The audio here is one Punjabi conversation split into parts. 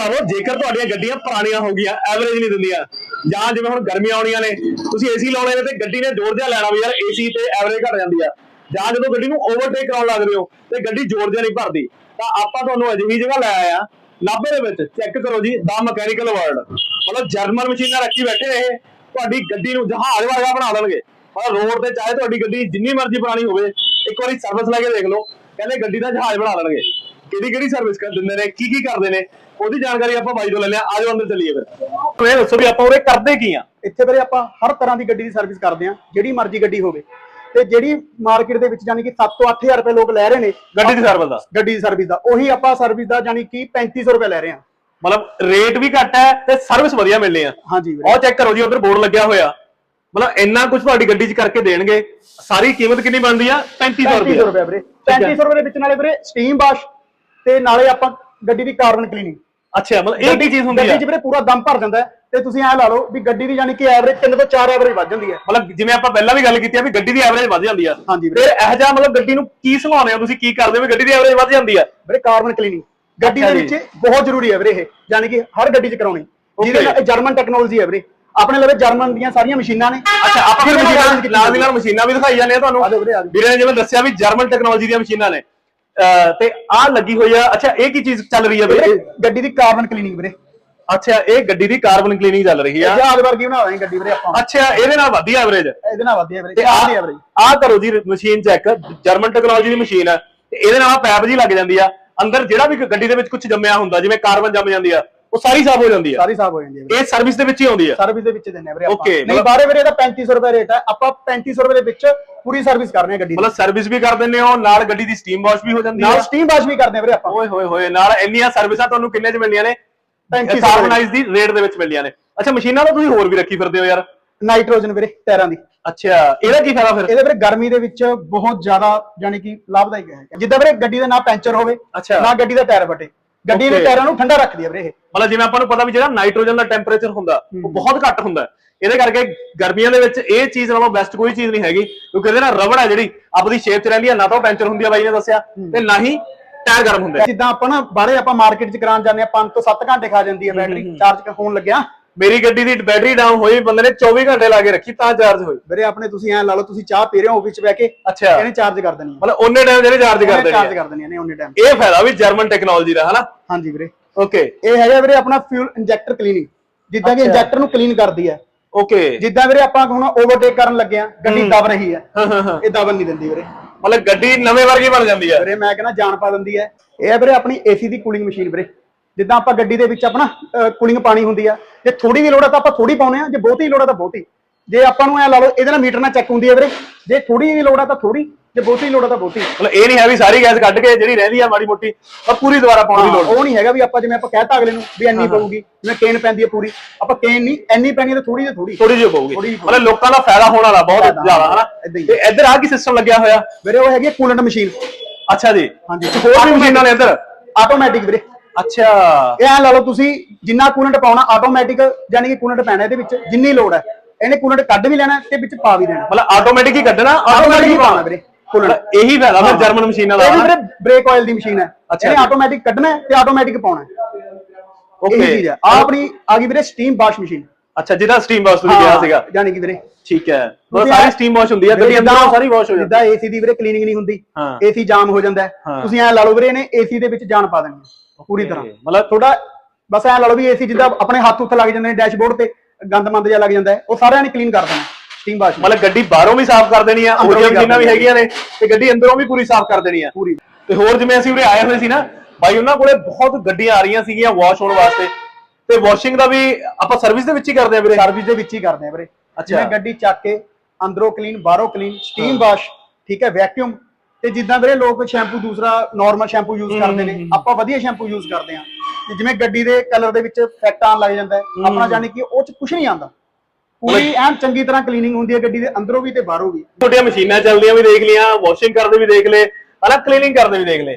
ਭਰਾਵੋ ਜੇਕਰ ਤੁਹਾਡੀਆਂ ਗੱਡੀਆਂ ਪੁਰਾਣੀਆਂ ਹੋ ਗਈਆਂ ਐਵਰੇਜ ਨਹੀਂ ਦਿੰਦੀਆਂ। ਜਾਂ ਜਿਵੇਂ ਹੁਣ ਗਰਮੀਆਂ ਆਉਣੀਆਂ ਨੇ, ਤੁਸੀਂ ਏਸੀ ਲਾਉਣੇ ਨੇ ਤੇ ਗੱਡੀ ਨੇ ਜ਼ੋਰ ਜਿਹਾ ਲੈਣਾ ਵੀ ਯਾਰ ਏਸੀ ਤੇ ਐਵਰੇਜ ਘਟ ਜਾਂਦੀ ਆ। ਜਾਂ ਜਦੋਂ ਗੱਡੀ ਨੂੰ ਓਵਰਟੇਕ ਕਰਾਉਣ ਲੱਗਦੇ ਹੋ, ਤੇ ਗੱਡੀ ਜ਼ੋਰ ਜਿਹਾ ਨਹੀਂ ਭਰਦੀ। ਤਾਂ ਆਪਾਂ ਤੁਹਾਨੂੰ ਅਜਿਹੀ ਜਗ੍ਹਾ ਲੈ ਆਏ ਆ, ਨਾਭੇ ਦੇ ਵਿੱਚ ਚੈੱਕ ਕਰੋ ਜੀ ਦਾ ਮਕੈਨੀਕਲ ਵਰਲਡ ਮਤਲਬ ਜਰਮਨ ਮਸ਼ੀਨਾਂ ਰੱਖੀ ਬੈਠੇ ਨੇ ਇਹ, ਤੁਹਾਡੀ ਗੱਡੀ ਨੂੰ ਜਹਾਜ਼ ਵਰਗਾ ਬਣਾ ਦੇਣਗੇ। ਮਤਲਬ ਰੋਡ ਤੇ ਚਾਹੇ ਤੁਹਾਡੀ ਗੱਡੀ ਜਿੰਨੀ ਮਰਜ਼ੀ ਪੁਰਾਣੀ ਹੋਵੇ, ਇੱਕ ਵਾਰੀ ਸਰਵਿਸ ਲੈ ਕੇ ਦੇਖ ਲਓ, ਕਹਿੰਦੇ ਗੱਡੀ ਦਾ ਜਹਾਜ਼ ਬਣਾ ਦੇਣਗੇ। ਕਿਹੜੀ ਕਿਹੜੀ ਸਰਵਿਸ ਕਰ ਦਿੰਦੇ ਨੇ? ਕੀ ਕੀ ਕਰਦੇ ਨੇ? ਉਹਦੀ ਜਾਣਕਾਰੀ ਆਪਾਂ ਬਾਈ ਤੋਂ ਲੈ ਲਿਆ। ਆਜੋ ਅੰਦਰ ਚੱਲੀਏ ਫਿਰ। ਇਹ ਦੱਸੋ ਵੀ ਆਪਾਂ ਉਰੇ ਕਰਦੇ ਕੀ ਆ? ਇੱਥੇ ਵੀਰੇ ਆਪਾਂ ਹਰ ਤਰ੍ਹਾਂ ਦੀ ਗੱਡੀ ਦੀ ਸਰਵਿਸ ਕਰਦੇ ਆ ਜਿਹੜੀ ਮਰਜ਼ੀ ਗੱਡੀ ਹੋਵੇ। ਤੇ ਜਿਹੜੀ ਮਾਰਕੀਟ ਦੇ ਵਿੱਚ ਯਾਨੀ ਕਿ 7 ਤੋਂ 8000 ਰੁਪਏ ਲੋਕ ਲੈ ਰਹੇ ਨੇ ਗੱਡੀ ਦੀ ਸਰਵਿਸ ਦਾ? ਗੱਡੀ ਦੀ ਸਰਵਿਸ ਦਾ। ਉਹੀ ਆਪਾਂ ਸਰਵਿਸ ਦਾ ਯਾਨੀ ਕਿ 3500 ਰੁਪਏ ਲੈ ਰਹੇ ਆ ਮਤਲਬ ਰੇਟ ਵੀ ਘੱਟ ਹੈ ਤੇ ਸਰਵਿਸ ਵਧੀਆ ਮਿਲਣੀ ਆ। ਹਾਂਜੀ ਵੀਰੇ। ਉਹ ਚੈੱਕ ਕਰੋ ਜੀ ਉਧਰ ਬੋਰਡ ਲੱਗਿਆ ਹੋਇਆ। ਮਤਲਬ ਇੰਨਾ ਕੁਝ ਤੁਹਾਡੀ ਗੱਡੀ 'ਚ ਕਰਕੇ ਦੇਣਗੇ। ਸਾਰੀ ਕੀਮਤ ਕਿੰਨੀ ਬਣਦੀ ਆ? 3500 3500 ਰੁਪਏ। ਰੁਪਏ ਵੀਰੇ। ਠੀਕ ਹੈ। 3500 ਰੁਪਏ ਦੇ ਵਿੱਚ ਨਾਲੇ ਵੀਰੇ ਸਟੀਮ ਵਾਸ਼ ਤੇ ਨਾਲੇ ਆਪਾਂ ਗੱਡੀ ਦੀ ਕਾਰਬਨ ਕਲੀਨਿੰਗ ਅੱਛਾ ਮਤਲਬ ਇਹ ਕੀ ਚੀਜ਼ ਹੁੰਦੀ ਗੱਡੀ ਆ। 'ਚ ਵੀਰੇ ਪੂਰਾ ਦਮ ਭਰ ਜਾਂਦਾ ਹੈ ਤੇ ਤੁਸੀਂ ਐ ਲਾ ਲਓ ਵੀ ਗੱਡੀ ਦੀ ਯਾਨੀ ਕਿ ਐਵਰੇਜ 3 ਤੋਂ 4 ਐਵਰੇਜ ਵੱਧ ਜਾਂਦੀ ਹੈ। ਮਤਲਬ ਜਿਵੇਂ ਆਪਾਂ ਪਹਿਲਾਂ ਵੀ ਗੱਲ ਕੀਤੀ ਆ ਵੀ ਗੱਡੀ ਦੀ ਐਵਰੇਜ ਵੱਧ ਜਾਂਦੀ ਆ। ਹਾਂਜੀ ਵੀਰੇ। ਫਿਰ ਇਹ ਜਿਹਾ ਮਤਲਬ ਗੱਡੀ ਨੂੰ ਕੀ ਸੰਭਾਉਂਦੇ ਹੋ ਤੁਸੀਂ? ਕੀ ਕਰਦੇ ਹੋ ਵੀ ਗੱਡੀ ਦੀ ਐਵਰੇਜ ਵੱਧ ਜਾਂਦੀ ਆ? ਵੀਰੇ ਕਾਰਬਨ ਕਲੀਨਿੰਗ ਗੱਡੀ ਅੱਛਾ ਦੇ ਜੀ। ਵਿੱਚ ਬਹੁਤ ਜ਼ਰੂਰੀ ਹੈ ਵੀਰੇ ਇਹ ਯਾਨੀ ਕਿ ਹਰ ਗੱਡੀ 'ਚ ਕਰਾਉਣੀ। ਜਿਹਦੇ. ਨਾਲ ਇਹ ਜਰਮਨ ਟੈਕਨੋਲੋਜੀ ਹੈ ਵੀਰੇ। ਆਪਣੇ ਲਵੇ ਜਰਮਨ ਦੀਆਂ ਸਾਰੀਆਂ ਮਸ਼ੀਨਾਂ ਨੇ। ਅੱਛਾ ਆਪਾਂ ਫਿਰ ਨਾਲ ਮਸ਼ੀਨਾਂ ਕੀਤੀ ਨਾਲ ਦੀ ਨਾਲ ਮਸ਼ੀਨਾਂ ਵੀ ਦਿਖਾਈ ਜਾਂਦੇ ਆ ਤੁਹਾਨੂੰ? ਆ ਜਾਓ ਵੀਰੇ, ਆ ਜਾਓ। ਵੀਰੇ ਨੇ ਜਿਵੇਂ ਦੱਸਿਆ ਵੀ ਜਰਮਨ ਟੈਕਨੋਲੋਜੀ ਦੀਆਂ ਮਸ਼ੀਨਾਂ ਨੇ। ਤੇ ਆਹ ਲੱਗੀ ਹੋਈ ਆ। ਅੱਛਾ ਇਹ ਕੀ ਚੀਜ਼ ਚੱਲ ਰਹੀ ਆ ਵੀਰੇ? ਗੱਡੀ ਦੀ ਕਾਰਬਨ ਕਲੀਨਿੰਗ ਵੀਰੇ। ਅੱਛਾ ਇਹ ਗੱਡੀ ਦੀ ਕਾਰਬਨ ਕਲੀਨਿੰਗ ਚੱਲ ਰਹੀ ਆ। ਜਹਾਜ਼ ਵਰਗੀ ਬਣਾ ਦਾਂਗੇ ਗੱਡੀ ਵੀਰੇ ਆਪਾਂ। ਅੱਛਾ ਇਹਦੇ ਨਾਲ ਵਧੀ ਐਵਰੇਜ ਇਹਦੇ ਨਾਲ ਤੇ ਚਾਰ ਦੀ ਐਵਰੇਜ ਆਹ ਕਰੋ ਜੀ ਮਸ਼ੀਨ ਚੈੱਕ ਜਰਮਨ ਟੈਕਨੋਲੋਜੀ ਦੀ ਮਸ਼ੀਨ ਆ। ਤੇ ਇਹਦੇ ਨਾਲ ਪੈਪ ਜੀ ਲੱਗ ਜਾਂਦੀ ਆ। ਅੰਦਰ ਜਿਹੜਾ ਵੀ ਗੱਡੀ ਦੇ ਵਿੱਚ ਕੁਝ ਜੰਮਿਆ ਹੁੰਦਾ ਜਿਵੇਂ ਕਾਰਬਨ ਜੰਮ ਜਾਂਦੀ ਆ ਉਹ ਸਾਰੀ ਸਾਫ਼ ਹੋ ਜਾਂਦੀ ਆ। ਸਾਰੀ ਸਾਫ਼ ਹੋ ਜਾਂਦੀ ਹੈ ਇਹ ਸਰਵਿਸ ਦੇ ਵਿੱਚ ਹੀ ਆਉਂਦੀ ਆ। ਸਰਵਿਸ ਦੇ ਵਿੱਚ ਦਿੰਨੇ ਆ ਵੀਰੇ ਆਪਾਂ। ਨਹੀਂ ਬਾਰੇ ਵੀਰੇ ਦਾ 3500 ਰੁਪਏ ਰੇਟ ਹੈ ਆਪਾਂ 3500 ਰੁਪਏ ਦੇ ਵਿੱਚ ਪੂਰੀ ਸਰਵਿਸ ਕਰ ਰਹੇ ਹਾਂ ਗੱਡੀ ਦੀ। ਮਤਲਬ ਸਰਵਿਸ ਵੀ ਕਰ ਦਿੰਦੇ ਹੋ ਨਾਲ ਗੱਡੀ ਦੀ ਸਟੀਮ ਵਾਸ਼ ਵੀ ਹੋ ਜਾਂਦੀ ਨਾਲ ਆ ਸਟੀਮ ਵਾਸ਼ ਵੀ ਕਰਦੇ ਆ ਵੀਰੇ ਆਪਾਂ। ਓਏ ਹੋਏ ਹੋਏ ਨਾਲ ਇੰਨੀਆਂ ਸਰਵਿਸਾਂ ਤੁਹਾਨੂੰ ਕਿੰਨੇ ਚ ਮਿਲਣੀਆਂ ਨੇ? 3500 ਕਾਰਬਨਾਈਜ਼ ਦੀ ਰੇਟ ਦੇ ਵਿੱਚ ਮਿਲਣੀਆਂ ਨੇ। ਅੱਛਾ ਮਸ਼ੀਨਾਂ ਤਾਂ ਤੁਸੀਂ ਹੋਰ ਵੀ ਰੱਖੀ ਫਿਰਦੇ ਹੋ ਯਾਰ। ਨਾਈਟ੍ਰੋਜਨ ਵੀਰੇ ਟਾਇਰਾਂ ਦੀ। ਅੱਛਾ ਇਹਦਾ ਕੀ ਫਾਇਦਾ ਫਿਰ? ਇਹਦੇ ਵੀਰੇ ਗਰਮੀ ਦੇ ਵਿੱਚ ਬਹੁਤ ਜ਼ਿਆਦਾ ਯਾਨੀ ਕਿ ਲਾਭਦਾਇਕ ਹੈ। ਜਿੱਦਾਂ ਵੀਰੇ ਗੱਡੀ ਦਾ ਨਾ ਪੈਂਚਰ ਹੋਵੇ। ਨਾ ਗੱਡੀ ਦਾ ਟਾਇਰ ਫਟੇ। ਗੱਡੀ ਦੇ Okay. ਟਾਇਰਾਂ ਨੂੰ ਠੰਡਾ ਰੱਖਦੀ ਹੈ ਵੀਰੇ ਇਹ ਮਤਲਬ ਜਿਵੇਂ ਆਪਾਂ ਨੂੰ ਪਤਾ ਵੀ ਜਿਹੜਾ ਨਾਈਟ੍ਰੋਜਨ ਦਾ ਟੈਂਪਰੇਚਰ ਹੁੰਦਾ ਉਹ ਬਹੁਤ ਘੱਟ ਹੁੰਦਾ ਹੈ। ਇਹਦੇ ਕਰਕੇ ਗਰਮੀਆਂ ਦੇ ਵਿੱਚ ਇਹ ਚੀਜ਼ ਨਾਲੋਂ ਬੈਸਟ ਕੋਈ ਚੀਜ਼ ਨਹੀਂ ਹੈਗੀ ਕਿਉਂਕਿ ਇਹਦੇ ਨਾਲ ਰਬੜ ਹੈ ਜਿਹੜੀ ਆਪਣੀ ਸ਼ੇਪ 'ਚ ਰਹਿੰਦੀ ਹੈ ਨਾ ਤਾਂ ਉਹ ਪੈਂਚਰ ਹੁੰਦੀ ਹੈ ਬਾਈ ਨੇ ਦੱਸਿਆ ਤੇ ਨਾ ਹੀ ਟਾਇਰ ਗਰਮ ਹੁੰਦੇ। ਜਿੱਦਾਂ ਆਪਾਂ ਨਾ ਬਾਹਰੇ ਆਪਾਂ ਮਾਰਕੀਟ 'ਚ ਕਰਾਉਣ ਜਾਂਦੇ ਆ 5 ਤੋਂ 7 ਘੰਟੇ ਖਾ ਜਾਂਦੀ ਹੈ ਬੈਟਰੀ ਚਾਰਜ ਹੋਣ ਲੱਗਿਆ ਮੇਰੀ ਗੱਡੀ ਦੀ ਬੈਟਰੀ ਡਾਊਨ ਹੋਈ ਬੰਦੇ ਨੇ 24 ਘੰਟੇ ਲਾ ਕੇ ਰੱਖੀ ਤਾਂ ਚਾਰਜ ਹੋਈ। ਵੀਰੇ ਆਪਣੇ ਤੁਸੀਂ ਐ ਲਾ ਲਓ ਤੁਸੀਂ ਚਾਹ ਪੀ ਰਹੇ ਹੋ ਆਫਿਸ 'ਚ ਬਹਿ ਕੇ ਅੱਛਾ। ਇਹਨੇ ਚਾਰਜ ਕਰ ਦੇਣੀ ਮਤਲਬ ਉਹਨੇ ਟਾਈਮ ਜਿਹੜੇ ਚਾਰਜ ਕਰਦੇ ਚਾਰਜ ਨੇ ਕਰ ਦੇਣੀ ਹੈ ਨੇ ਉਹਨੇ ਟਾਈਮ ਇਹ ਫਾਇਦਾ ਵੀ ਜਰਮਨ ਟੈਕਨੋਲੋਜੀ ਦਾ ਹਨਾ? ਹਾਂਜੀ ਵੀਰੇ। ਓਕੇ ਇਹ ਹੈਗਾ ਵੀਰੇ ਆਪਣਾ ਫਿਊਲ ਇੰਜੈਕਟਰ ਕਲੀਨਿੰਗ ਜਿੱਦਾਂ ਕਿ। ਇੰਜੈਕਟਰ ਨੂੰ ਕਲੀਨ ਕਰਦੀ ਹੈ। ਓਕੇ ਜਿੱਦਾਂ ਵੀਰੇ ਆਪਾਂ ਹੁਣ ਓਵਰਟੇਕ ਕਰਨ ਲੱਗੇ ਆ ਗੱਡੀ ਦਬ ਰਹੀ ਹੈ। ਇਹ ਦਬਨ ਨਹੀਂ ਦਿੰਦੀ ਵੀਰੇ। ਮਤਲਬ ਗੱਡੀ ਨਵੇਂ ਵਰਗੀ ਬਣ ਜਾਂਦੀ ਹੈ। ਵੀਰੇ ਮੈਂ ਕਹਿੰਦਾ ਜਾਨ ਪਾ ਦਿੰਦੀ ਹੈ। ਇਹ ਹੈ ਵੀਰੇ ਆਪਣੀ ਏਸੀ ਦੀ ਕੂਲਿੰਗ ਮਸ਼ੀਨ ਵੀਰੇ। ਜਿੱਦਾਂ ਆਪਾਂ ਗੱਡੀ ਦੇ ਵਿੱਚ ਆਪਣਾ ਕੂਲਿੰਗ ਪਾਣੀ ਹੁੰਦੀ ਆ ਜੇ ਥੋੜੀ ਵੀ ਲੋੜ ਆ ਤਾਂ ਆਪਾਂ ਥੋੜੀ ਪਾਉਨੇ ਆ ਜੇ ਬਹੁਤੀ ਲੋੜ ਆ ਤਾਂ ਬਹੁਤੀ। ਜੇ ਆਪਾਂ ਨੂੰ ਐ ਲਾ ਲਓ ਇਹਦੇ ਨਾਲ ਮੀਟਰ ਨਾਲ ਚੈੱਕ ਹੁੰਦੀ ਹੈ ਵੀਰੇ। ਜੇ ਥੋੜੀ ਵੀ ਲੋੜ ਆ ਤਾਂ ਥੋੜੀ ਜੇ ਬਹੁਤੀ ਲੋੜ ਆ ਤਾਂ ਬਹੁਤੀ। ਮਤਲਬ ਇਹ ਨਹੀਂ ਹੈ ਵੀ ਸਾਰੀ ਗੈਸ ਕੱਢ ਕੇ ਜਿਹੜੀ ਰਹਿੰਦੀ ਆ ਮਾੜੀ ਮੋਟੀ ਉਹ ਪੂਰੀ ਦੁਬਾਰਾ ਪਾਉਣ ਦੀ ਲੋੜ ਉਹ ਨਹੀਂ ਹੈਗਾ ਵੀ ਆਪਾਂ ਜਿਵੇਂ ਆਪਾਂ ਕਹਿਤਾ ਅਗਲੇ ਨੂੰ ਵੀ ਇੰਨੀ ਪਊਗੀ ਜਿਵੇਂ ਕੇਨ ਪੈਂਦੀ ਹੈ ਪੂਰੀ। ਆਪਾਂ ਕੇਨ ਨਹੀਂ ਇੰਨੀ ਪੈਣੀ ਤੇ ਥੋੜੀ ਤੇ ਥੋੜੀ ਥੋੜੀ ਜਿਹੀ ਪਊਗੀ। ਜਿਹੀ ਮਤਲਬ ਲੋਕਾਂ ਦਾ ਫਾਇਦਾ ਹੋਣ ਵਾਲਾ ਬਹੁਤ ਜ਼ਿਆਦਾ ਹਨਾ। ਤੇ ਇੱਧਰ ਆ ਕੀ ਸਿਸਟਮ ਲੱਗਿਆ ਹੋਇਆ? ਵੀਰੇ ਉਹ ਹੈਗੀ ਕੂਲੈਂਟ ਮਸ਼ੀਨ ਅੱਛਾ ਜੀ। ਹਾਂਜੀ। ਹੋਰ ਵੀ ਮਸ਼ੀਨਾਂ ਨੇ ਇੱਧਰ? ਆਟੋਮੈਟਿਕ ਵੀਰੇ। ਅੱਛਾ। ਇਹ ਐ ਲਾ ਲਓ ਤੁਸੀਂ ਜਿੰਨਾ ਕੂਲੈਂਟ ਪਾਉਣਾ ਆਟੋਮੈਟਿਕ ਯਾਨੀ ਕਿ ਕੂਲੈਂਟ ਪੈਣਾ ਇਹਦੇ ਵਿੱਚ ਜਿੰਨੀ ਲੋੜ ਹੈ। ਇਹਨੇ ਕੂਲੈਂਟ ਕੱਢ ਵੀ ਲੈਣਾ ਤੇ ਵਿੱਚ ਪਾ ਵੀ ਦੇਣਾ। ਮਤਲਬ ਆਟੋਮੈਟਿਕ ਹੀ ਕੱਢਣਾ ਆਟੋਮੈਟਿਕ ਹੀ ਪਾਉਣਾ ਵੀਰੇ ਕੂਲੈਂਟ ਇਹੀ ਫਾਇਦਾ ਫਿਰ ਜਰਮਨ ਮਸ਼ੀਨਾਂ ਦਾ ਇਹ ਵੀ? ਵੀਰੇ ਬ੍ਰੇਕ ਆਇਲ ਦੀ ਮਸ਼ੀਨ ਹੈ। ਇਹਨੇ। ਆਟੋਮੈਟਿਕ ਕੱਢਣਾ ਤੇ ਆਟੋਮੈਟਿਕ ਪਾਉਣਾ। ਓਕੇ ਇਹੀ ਚੀਜ਼ ਹੈ। ਆ ਆਪਣੀ ਆ ਗਈ ਵੀਰੇ ਸਟੀਮ ਵਾਸ਼ ਮਸ਼ੀਨ ਅੱਛਾ ਜਿਹਦਾ ਸਟੀਮ ਵਾਸ਼ ਤੁਸੀਂ ਕਿਹਾ ਸੀਗਾ। ਯਾਨੀ ਕਿ ਵੀਰੇ। ਠੀਕ ਹੈ। ਤੁਸੀਂ ਸਾਰੀ ਸਟੀਮ ਵਾਸ਼ ਹੁੰਦੀ ਹੈ ਗੱਡੀ ਅੰਦਰੋਂ ਸਾਰੀ ਵਾਸ਼ ਹੋ ਜਾਂਦੀ ਜਿੱਦਾਂ ਏਸੀ ਦੀ ਵੀਰੇ ਕਲੀਨਿੰਗ ਨਹੀਂ ਹੁੰਦੀ। ਏਸੀ ਜਾਮ ਹੋ ਜਾਂਦਾ। ਤੁਸੀਂ ਐ ਲਾ ਲਓ ਵੀਰੇ ਇਹਨੇ ਏਸੀ ਦੇ ਵਿੱਚ ਜਾਨ ਪਾ ਦੇਣੀ ਪੂਰੀ ਤਰ੍ਹਾਂ। ਮਤਲਬ ਥੋੜਾ ਬਸ ਐ ਲਾ ਲਓ ਵੀ ਏਸੀ ਜਿੱਦਾਂ ਆਪਣੇ ਹੱਥ ਉੱਥੇ ਲੱਗ ਜਾਂਦੇ ਨੇ ਡੈਸ਼ਬੋਰਡ ਤੇ ਗੰਦ ਮੰਦ ਜਿਹਾ ਲੱਗ ਜਾਂਦਾ ਉਹ ਸਾਰਿਆਂ ਨੇ ਕਲੀਨ ਕਰ ਦੇਣਾ ਸਟੀਮ ਵਾਸ਼ ਮਤਲਬ ਗੱਡੀ ਬਾਹਰੋਂ ਵੀ ਸਾਫ਼ ਕਰ ਦੇਣੀ ਆ ਅੰਦਰੋਂ ਉਹਦੀਆਂ ਮਸ਼ੀਨਾਂ ਵੀ ਹੈਗੀਆਂ ਨੇ ਤੇ ਗੱਡੀ ਅੰਦਰੋਂ ਵੀ ਪੂਰੀ ਸਾਫ਼ ਕਰ ਦੇਣੀ ਆ। ਪੂਰੀ। ਤੇ ਹੋਰ ਜਿਵੇਂ ਅਸੀਂ ਉਰੇ ਆਏ ਹੋਏ ਸੀ ਨਾ ਬਾਈ ਉਹਨਾਂ ਕੋਲੇ ਬਹੁਤ ਗੱਡੀਆਂ ਆ ਰਹੀਆਂ ਸੀਗੀਆਂ ਵਾਸ਼ ਹੋਣ ਵਾਸਤੇ। ਤੇ ਵਾਸ਼ਿੰਗ ਦਾ ਵੀ ਆਪਾਂ ਸਰਵਿਸ ਦੇ ਵਿੱਚ ਹੀ ਕਰਦੇ ਆ ਵੀਰੇ? ਸਰਵਿਸ ਦੇ ਵਿੱਚ ਹੀ ਕਰਦੇ ਆ ਵੀਰੇ। ਅੱਛਾ। ਗੱਡੀ ਚੱਕ ਕੇ ਅੰਦਰੋਂ ਕਲੀਨ ਬਾਹਰੋਂ ਕਲੀਨ ਸਟੀਮ ਵਾਸ਼ ਠੀਕ ਹੈ ਵੈਕਿਊਮ ਤੇ ਜਿੱਦਾਂ ਵੀਰੇ ਲੋਕ ਸ਼ੈਂਪੂ ਦੂਸਰਾ ਨਾਰਮਲ ਸ਼ੈਂਪੂ ਯੂਜ਼ ਕਰਦੇ ਨੇ ਆਪਾਂ ਵਧੀਆ ਸ਼ੈਂਪੂ ਯੂਜ਼ ਕਰਦੇ ਆ ਤੇ ਜਿਵੇਂ ਗੱਡੀ ਦੇ ਕਲਰ ਦੇ ਵਿੱਚ ਫੈਕਟ ਆਉਣ ਲੱਗ ਜਾਂਦਾ ਆਪਣਾ ਜਾਨੀ ਕਿ ਉਹ ਚ ਕੁਝ ਨਹੀਂ ਆਉਂਦਾ। ਪੂਰੀ ਐਨ ਚੰਗੀ ਤਰ੍ਹਾਂ ਕਲੀਨਿੰਗ ਹੁੰਦੀ ਹੈ ਗੱਡੀ ਦੇ ਅੰਦਰੋਂ ਵੀ ਤੇ ਬਾਹਰੋਂ ਵੀ। ਛੋਟੀਆਂ ਮਸ਼ੀਨਾਂ ਚੱਲਦੀਆਂ ਵੀ ਦੇਖ ਲੀਆਂ ਵਾਸ਼ਿੰਗ ਕਰਦੇ ਵੀ ਦੇਖ ਲਏ ਹਨਾ ਕਲੀਨਿੰਗ ਕਰਦੇ ਵੀ ਦੇਖ ਲਏ।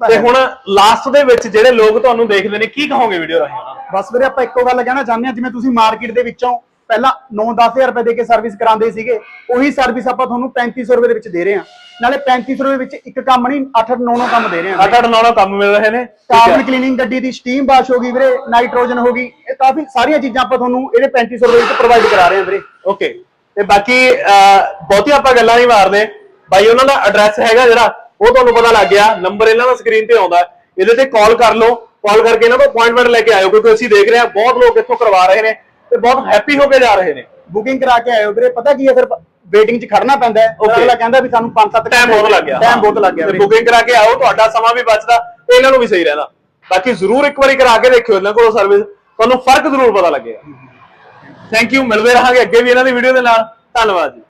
ਤਾਂ। ਹੁਣ ਲਾਸਟ ਦੇ ਵਿੱਚ ਜਿਹੜੇ ਲੋਕ ਤੁਹਾਨੂੰ ਦੇਖਦੇ ਨੇ ਕੀ ਕਹੋਗੇ ਵੀਡੀਓ ਰਾਹੀਂ? ਬਸ ਵੀਰੇ ਆਪਾਂ ਇੱਕੋ ਗੱਲ ਕਹਿਣਾ ਚਾਹੁੰਦੇ ਆ ਜਿਵੇਂ ਤੁਸੀਂ ਮਾਰਕੀਟ ਦੇ ਵਿੱਚੋਂ ਪਹਿਲਾਂ 9-10000 ਰੁਪਏ ਦੇ ਕੇ ਸਰਵਿਸ ਕਰਾਉਂਦੇ ਸੀਗੇ ਉਹੀ ਸਰਵਿਸ ਆਪਾਂ ਤੁਹਾਨੂੰ 3500 ਰੁਪਏ ਦੇ ਵਿੱਚ ਦੇ ਰਹੇ ਹਾਂ। ਨਾਲੇ 3500 ਰੁਪਏ ਵਿੱਚ ਇੱਕ ਕੰਮ ਨਹੀਂ 8-8 9-9 ਕੰਮ ਦੇ ਰਹੇ ਹਾਂ। 8 8 9 9 ਕੰਮ ਮਿਲ ਰਹੇ ਨੇ। ਕਾਰਬਨ ਕਲੀਨਿੰਗ ਗੱਡੀ ਦੀ ਸਟੀਮ ਵਾਸ਼ ਹੋ ਗਈ ਵੀਰੇ ਨਾਈਟ੍ਰੋਜਨ ਹੋ ਗਈ ਇਹ ਕਾਫੀ ਸਾਰੀਆਂ ਚੀਜ਼ਾਂ ਆਪਾਂ ਤੁਹਾਨੂੰ ਇਹਦੇ 3500 ਰੁਪਏ ਵਿੱਚ ਪ੍ਰੋਵਾਈਡ ਕਰਾ ਰਹੇ ਹਾਂ ਵੀਰੇ। ਓਕੇ ਤੇ ਬਾਕੀ ਅਹ, ਬਹੁਤੀ ਆਪਾਂ ਗੱਲਾਂ ਨਹੀਂ ਮਾਰਦੇ ਬਾਈ ਉਹਨਾਂ ਦਾ ਐਡਰੈਸ ਹੈਗਾ ਜਿਹੜਾ ਉਹ ਤੁਹਾਨੂੰ ਪਤਾ ਲੱਗ ਗਿਆ। ਨੰਬਰ ਇਹਨਾਂ ਦਾ ਸਕਰੀਨ ਤੇ ਆਉਂਦਾ। ਇਹਦੇ ਤੇ ਕਾਲ ਕਰ ਲਓ। ਕਾਲ ਕਰਕੇ ਇਹਨਾਂ ਤੋਂ ਅਪਾਇੰਟਮੈਂਟ ਲੈ ਕੇ ਆਇਓ ਕਿਉਂਕਿ ਅਸੀਂ ਦੇਖ ਰਹੇ ਹਾਂ ਬਹੁਤ ਲੋਕ ਇੱਥੋਂ ਕਰਵਾ ਰਹੇ ਨੇ। ਤੇ ਬਹੁਤ ਹੈਪੀ ਹੋ ਕੇ ਜਾ ਰਹੇ ਨੇ। ਬੁਕਿੰਗ ਕਰਾ ਕੇ ਆਇਓ ਵੀਰੇ ਪਤਾ ਕੀ ਹੈ ਫਿਰ ਵੇਟਿੰਗ 'ਚ ਖੜਨਾ ਪੈਂਦਾ ਹੈ। Okay. ਅਗਲਾ ਕਹਿੰਦਾ ਵੀ ਸਾਨੂੰ 5-7 ਟਾਈਮ ਬਹੁਤ ਲੱਗ ਗਿਆ। ਟਾਈਮ ਬਹੁਤ ਲੱਗ ਗਿਆ ਵੀਰੇ। ਬੁਕਿੰਗ ਕਰਾ ਕੇ ਆਓ ਤੁਹਾਡਾ ਸਮਾਂ ਵੀ ਬਚਦਾ ਤੇ ਇਹਨਾਂ ਨੂੰ ਵੀ ਸਹੀ ਰਹਿੰਦਾ ਬਾਕੀ ਜ਼ਰੂਰ ਇੱਕ ਵਾਰੀ ਕਰਾ ਕੇ ਦੇਖਿਓ ਇਹਨਾਂ ਕੋਲੋਂ ਸਰਵਿਸ ਤੁਹਾਨੂੰ ਫ਼ਰਕ ਜ਼ਰੂਰ ਪਤਾ ਲੱਗੇਗਾ। ਥੈਂਕ ਯੂ ਮਿਲਦੇ ਰਹਾਂਗੇ ਅੱਗੇ ਵੀ ਇਹਨਾਂ ਦੀ ਵੀਡੀਓ ਦੇ ਨਾਲ। ਧੰਨਵਾਦ ਜੀ।